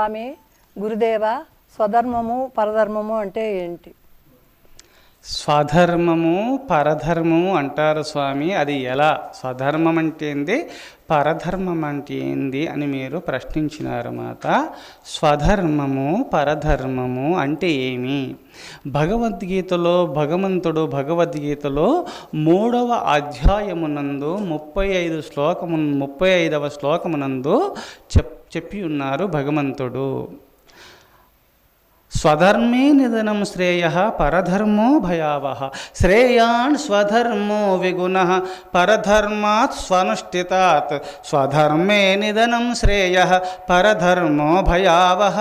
స్వామి గురుదేవ స్వధర్మము పరధర్మము అంటే ఏంటి? స్వధర్మము పరధర్మము అంటారు స్వామి. అది ఎలా? స్వధర్మం అంటే ఏంది? పరధర్మం అంటే ఏంది అని మీరు ప్రశ్నించినారు మాత. స్వధర్మము పరధర్మము అంటే ఏమి? భగవద్గీతలో భగవంతుడు భగవద్గీతలో మూడవ అధ్యాయమునందు ముప్పై ఐదు శ్లోకము ముప్పై ఐదవ శ్లోకమునందు చెప్ చెప్పి ఉన్నారు భగవంతుడు. స్వధర్మే నిధనం శ్రేయ పరధర్మో భయావహ. శ్రేయాన్ స్వధర్మో విగుణ. పరధర్మాత్ స్వనుష్ఠితాత్. స్వధర్మే నిధనం శ్రేయ పరధర్మో భయావహ.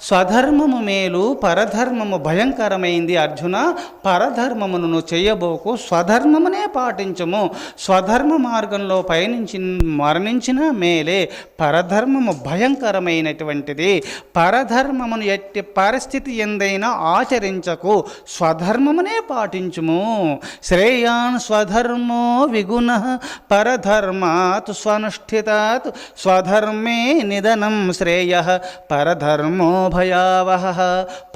స్వధర్మము మేలు పరధర్మము భయంకరమైంది అర్జున. పరధర్మమును చేయబోకు స్వధర్మమునే పాటించము. స్వధర్మ మార్గంలో పయనించి మరణించిన మేలే పరధర్మము భయంకరమైనటువంటిది. పరధర్మమును ఎట్టి పరిస్థితి ఎందైనా ఆచరించకు స్వధర్మమునే పాటించుము. శ్రేయాన్ స్వధర్మో విగుణ పరధర్మాత్ స్వనుష్ఠితాత్ స్వధర్మే నిధనం శ్రేయ పరధర్మో భయావహ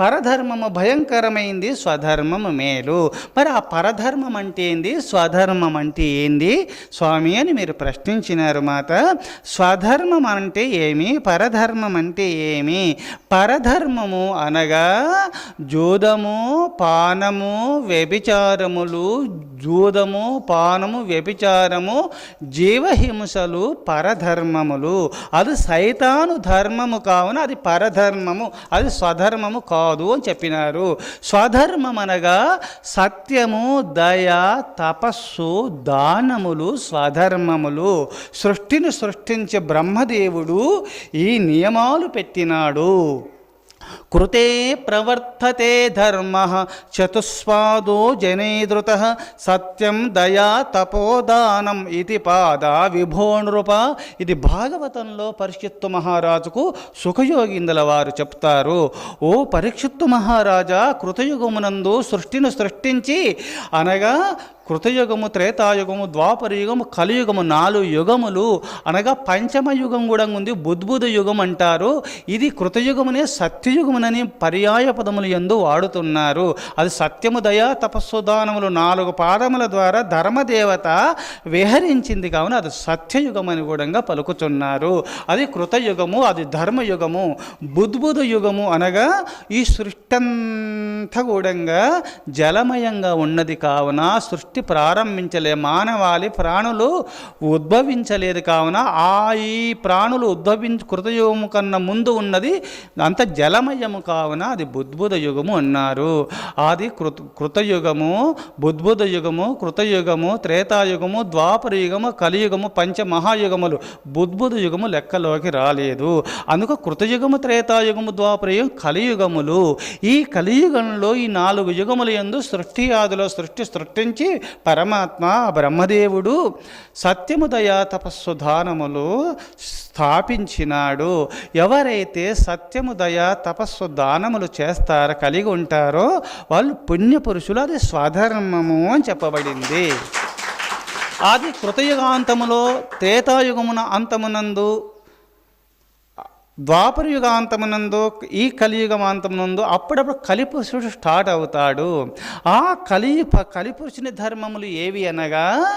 పరధర్మము భయంకరమైంది స్వధర్మము మేలు. మరి ఆ పరధర్మం అంటే ఏంది? స్వధర్మం అంటే ఏంది? స్వామి అని మీరు ప్రశ్నించినారు మాత. స్వధర్మం అంటే ఏమి? పరధర్మం అంటే ఏమి? పరధర్మము అనగా జూదము పానము వ్యభిచారములు జూదము పానము వ్యభిచారము జీవహింసలు పరధర్మములు. అది సైతాను ధర్మము కావున అది పరధర్మము అది స్వధర్మము కాదు అని చెప్పినారు. స్వధర్మం అనగా సత్యము దయ తపస్సు దానములు స్వధర్మములు. సృష్టిని సృష్టించే బ్రహ్మదేవుడు ఈ నియమాలు పెట్టినాడు. కృతే ప్రవర్తతే ధర్మ చతుస్వాదో జనేదృత సత్యం దయా తపోదానం ఇది పాద విభో నృప ఇది భాగవతంలో పరిషత్తు మహారాజుకు సుఖయోగిందుల వారు చెప్తారు. ఓ పరీక్షిత్తు మహారాజా కృతయుగమునందు సృష్టిని సృష్టించి అనగా కృతయుగము త్రేతాయుగము ద్వాపరయుగము కలియుగము నాలుగు యుగములు అనగా పంచమ యుగం కూడా ఉంది బుద్భుద యుగం అంటారు. ఇది కృతయుగమునే సత్యయుగమునని పర్యాయ పదములు ఎందు వాడుతున్నారు. అది సత్యము దయ తపస్సు దానములు నాలుగు పాదముల ద్వారా ధర్మదేవత విహరించింది కావున అది సత్యయుగమని కూడా పలుకుతున్నారు. అది కృతయుగము అది ధర్మయుగము బుద్భుద యుగము అనగా ఈ సృష్టి అంతా కూడా జలమయంగా ఉన్నది కావున సృష్టి ప్రారంభించలే. మానవాళి ప్రాణులు ఉద్భవించలేదు కావున ఆ ఈ ప్రాణులు ఉద్భవించ కృతయుగము కన్నా ముందు ఉన్నది అంత జలమయము కావున అది బుద్భుత యుగము అన్నారు. అది కృత కృతయుగము బుద్భుత యుగము కృతయుగము త్రేతాయుగము ద్వాపర యుగము కలియుగము పంచ మహాయుగములు యుగము లెక్కలోకి రాలేదు. అందుకు కృతయుగము త్రేతాయుగము ద్వాపరయుగం కలియుగములు. ఈ కలియుగంలో ఈ నాలుగు యుగముల యందు సృష్టి ఆదిలో సృష్టి సృష్టించి పరమాత్మ బ్రహ్మదేవుడు సత్యము దయా తపస్సు దానములు స్థాపించినాడు. ఎవరైతే సత్యము దయా తపస్సు దానములు చేస్తారో కలిగి ఉంటారో వాళ్ళు పుణ్యపురుషులు అది స్వధర్మము అని చెప్పబడింది. అది కృతయుగాంతములో త్రేతాయుగమున అంతమునందు ద్వాపర యుగాంతమునందు ఈ కలియుగమాంతమునందు అప్పుడప్పుడు కలిపురుషుడు స్టార్ట్ అవుతాడు. ఆ కలి కలిపురుషుని ధర్మములు ఏవి అనగా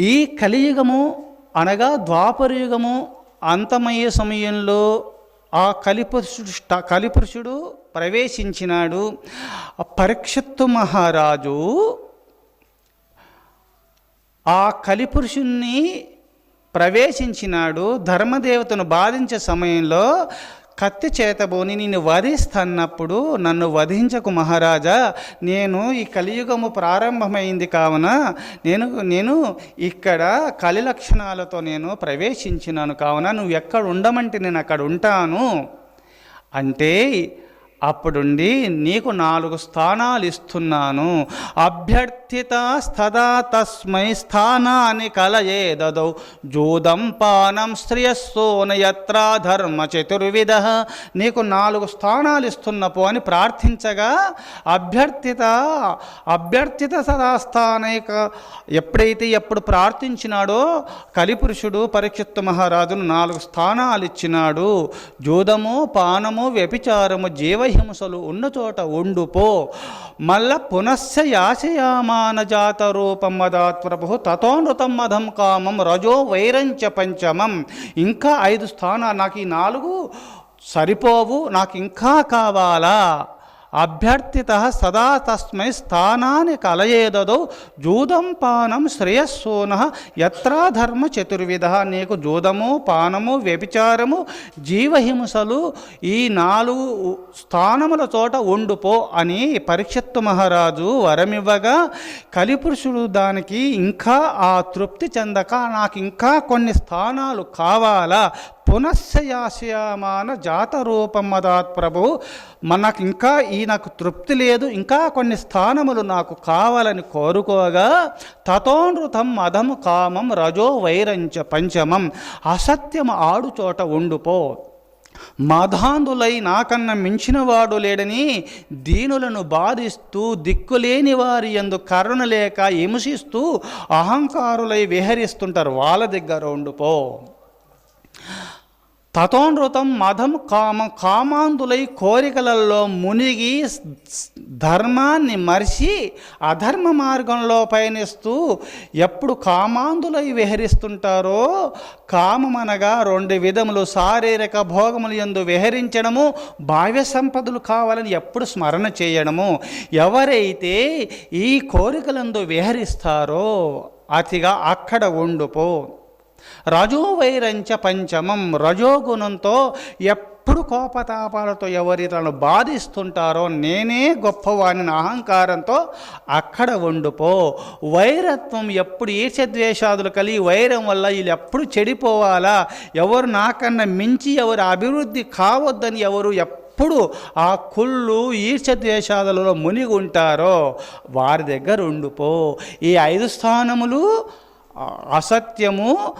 ఈ కలియుగము అనగా ద్వాపరయుగము అంతమయ్యే సమయంలో ఆ కలిపురుషుడు కలిపురుషుడు ప్రవేశించినాడు. పరీక్షత్తు మహారాజు ఆ కలిపురుషుణ్ణి ప్రవేశించినాడు ధర్మదేవతను బాధించే సమయంలో కత్తి చేతబోని నేను వధిస్తన్నప్పుడు నన్ను వధించకు మహారాజా. నేను ఈ కలియుగము ప్రారంభమైంది కావున నేను నేను ఇక్కడ కలి లక్షణాలతో నేను ప్రవేశించినాను. కావున నువ్వు ఎక్కడ ఉండమంటే నేను అక్కడ ఉంటాను. అంటే అప్పుడుండి నీకు నాలుగు స్థానాలు ఇస్తున్నాను అభ్యర్థిత స్థదా తస్మై స్థానాన్ని కలయేదౌ జూదం పానం శ్రేయస్సోన యత్రా ధర్మ చతుర్విధ. నీకు నాలుగు స్థానాలు ఇస్తున్నపో అని ప్రార్థించగా అభ్యర్థిత అభ్యర్థిత సదాస్థానైక ఎప్పుడైతే ఎప్పుడు ప్రార్థించినాడో కలిపురుషుడు పరీక్షిత్ మహారాజును నాలుగు స్థానాలు ఇచ్చినాడు జూదము పానము వ్యభిచారము జీవ జీవహింసలు ఉన్న చోట ఉండుపో. మల్ల పునశ్చ యాశయామాన జాత రూపం మదాత్ ప్రభు తథోనృతం మధం కామం రజో వైరంచ పంచమం. ఇంకా ఐదు స్థానాలు నాకు ఈ నాలుగు సరిపోవు నాకు ఇంకా కావాలా? అభ్యర్థిత సదా తస్మై స్థానాన్ని కలయేదదో జూదం పానం శ్రేయస్సోన యత్రా ధర్మ చతుర్విధ నీకు జూదము పానము వ్యభిచారము జీవహింసలు ఈ నాలుగు స్థానముల చోట ఉండుపో అని పరీక్షత్తు మహారాజు వరమివ్వగా కలిపురుషుడు దానికి ఇంకా ఆ తృప్తి చెందక నాకు ఇంకా కొన్ని స్థానాలు కావాలా? పునశ్చయాశయమాన జాతరూపం మదాత్ ప్రభు మనకు ఇంకా ఈ నాకు తృప్తి లేదు ఇంకా కొన్ని స్థానములు నాకు కావాలని కోరుకోగా తతోనృతం మదము కామం రజో వైరంచ పంచమం అసత్యం ఆడు చోట ఉండుపో. మధాంధులై నాకన్నా మించినవాడు లేడని దీనులను బాధిస్తూ దిక్కులేని వారి ఎందు కరుణ లేక హింసిస్తూ అహంకారులై విహరిస్తుంటారు వాళ్ళ దగ్గర ఉండిపో. తతోనృతం మధం కామ కామాంధులై కోరికలలో మునిగి ధర్మాన్ని మరిచి అధర్మ మార్గంలో పయనిస్తూ ఎప్పుడు కామాంధులై విహరిస్తుంటారో కామమనగా రెండు విధములు శారీరక భోగములు ఎందు విహరించడము భావ్య సంపదలు కావాలని ఎప్పుడు స్మరణ చేయడము. ఎవరైతే ఈ కోరికలందు విహరిస్తారో అతిగా అక్కడ ఉండుపో. రజోవైరంచ పంచమం రజోగుణంతో ఎప్పుడు కోపతాపాలతో ఎవరితను బాధిస్తుంటారో నేనే గొప్పవాని అహంకారంతో అక్కడ ఉండిపో వైరత్వం ఎప్పుడు ఈర్షద్వేషాదులు కలిగి వైరం వల్ల వీళ్ళు ఎప్పుడు చెడిపోవాలా? ఎవరు నాకన్నా మించి ఎవరు అభివృద్ధి కావద్దని ఎవరు ఎప్పుడు ఆ కుళ్ళు ఈర్షద్వేషాదులలో మునిగి ఉంటారో వారి దగ్గర ఉండిపో. ఈ ఐదు స్థానములు అసత్యము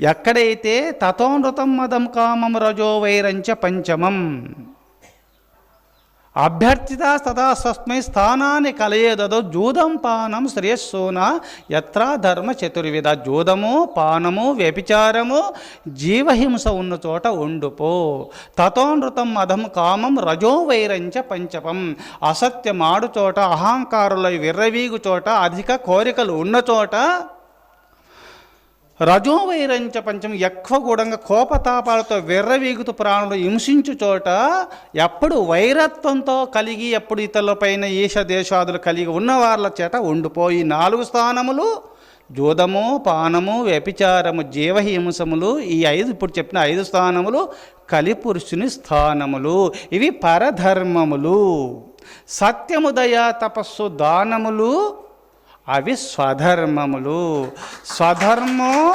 ఎక్కడైతే తథోనృతం మదం కామం రజో వైరంచ పంచమం. అభ్యర్థిత తదా సస్మై స్థానాన్ని కలయేదదో జూదం పానం శ్రేయస్సోన యత్రా ధర్మ చతుర్విధ జూదము పానము వ్యభిచారము జీవహింస ఉన్న చోట ఉండుపో. తథోనృతం మదం కామం రజో వైరంచ పంచపం అసత్యమాడు చోట అహంకారుల విర్రవీగు చోట అధిక కోరికలు ఉన్న చోట రజోవైరంచ పంచం ఎక్కువ కూడా కోపతాపాలతో వెర్రవీగుతూ ప్రాణులు హింసించు చోట ఎప్పుడు వైరత్వంతో కలిగి ఎప్పుడు ఇతరులపైన ఈశ దేశాదులు కలిగి ఉన్నవార్ల చేత ఉండిపోయి నాలుగు స్థానములు జూదము పానము వ్యభిచారము జీవహింసములు ఈ ఐదు ఇప్పుడు చెప్పిన ఐదు స్థానములు కలిపురుషుని స్థానములు. ఇవి పరధర్మములు. సత్యము దయ తపస్సు దానములు అవి స్వధర్మములు. స్వధర్మం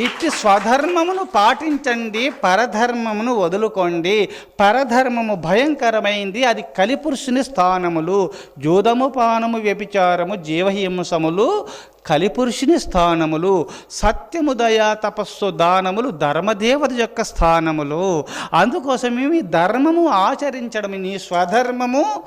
ఇట్టి స్వధర్మమును పాటించండి పరధర్మమును వదులుకోండి. పరధర్మము భయంకరమైంది అది కలిపురుషుని స్థానములు. జూదము పానము వ్యభిచారము జీవహింసములు కలిపురుషుని స్థానములు. సత్యము దయా తపస్సు దానములు ధర్మదేవత యొక్క స్థానములు. అందుకోసమేమి ధర్మము ఆచరించడం నీ స్వధర్మము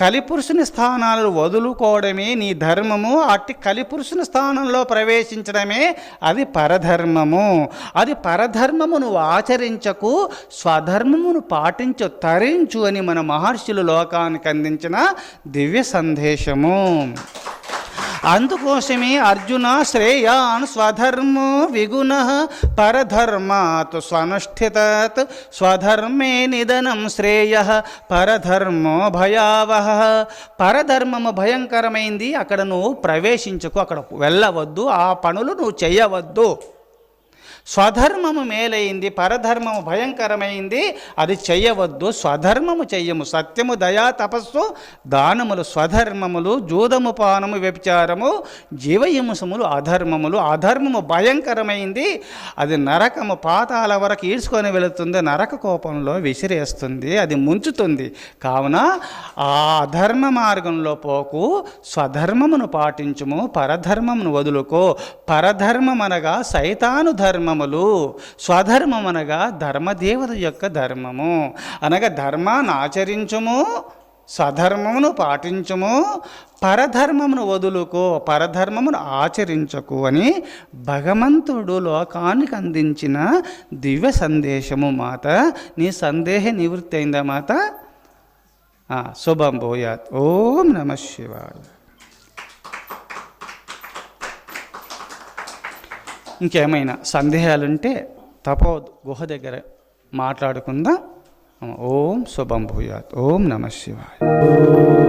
కలిపురుషుని స్థానాలు వదులుకోవడమే నీ ధర్మము. అట్టి కలిపురుషుని స్థానంలో ప్రవేశించడమే అది పరధర్మము. అది పరధర్మము నువ్వు ఆచరించకు స్వధర్మమును పాటించు తరించు అని మన మహర్షులు లోకానికి అందించిన దివ్య సందేశము. అందుకోసమే అర్జున శ్రేయాన్ స్వధర్మో విగుణ పరధర్మాత్ స్వనుష్ఠితత్ స్వధర్మే నిధనం శ్రేయ పరధర్మో భయావహ. పరధర్మము భయంకరమైంది అక్కడ నువ్వు ప్రవేశించకు అక్కడ వెళ్ళవద్దు ఆ పనులు నువ్వు చేయవద్దు. స్వధర్మము మేలైంది పరధర్మము భయంకరమైంది అది చెయ్యవద్దు స్వధర్మము చెయ్యము. సత్యము దయా తపస్సు దానములు స్వధర్మములు జూదము పానము వ్యభిచారము జీవహింసములు అధర్మములు. అధర్మము భయంకరమైంది అది నరకము పాతాల వరకు ఈడ్చుకొని వెళుతుంది నరక కోపంలో విసిరేస్తుంది అది ముంచుతుంది. కావున ఆ అధర్మ మార్గంలో పోకు స్వధర్మమును పాటించుము పరధర్మమును వదులుకో. పరధర్మం అనగా ధర్మము ధర్మములు స్వధర్మం అనగా ధర్మదేవత యొక్క ధర్మము. అనగా ధర్మాన్ని ఆచరించము స్వధర్మమును పాటించము పరధర్మమును వదులుకో పరధర్మమును ఆచరించకు అని భగవంతుడు లోకానికి అందించిన దివ్య సందేశము మాత. నీ సందేహ నివృత్తి అయిందా మాత? ఆ, శుభం భూయాత్. ఓం నమ శివాయ. ఇంకేమైనా సందేహాలుంటే తపో గుహ దగ్గర మాట్లాడుకుందాం. ఓం శుభం భూయాత్. ఓం నమ శివాయ.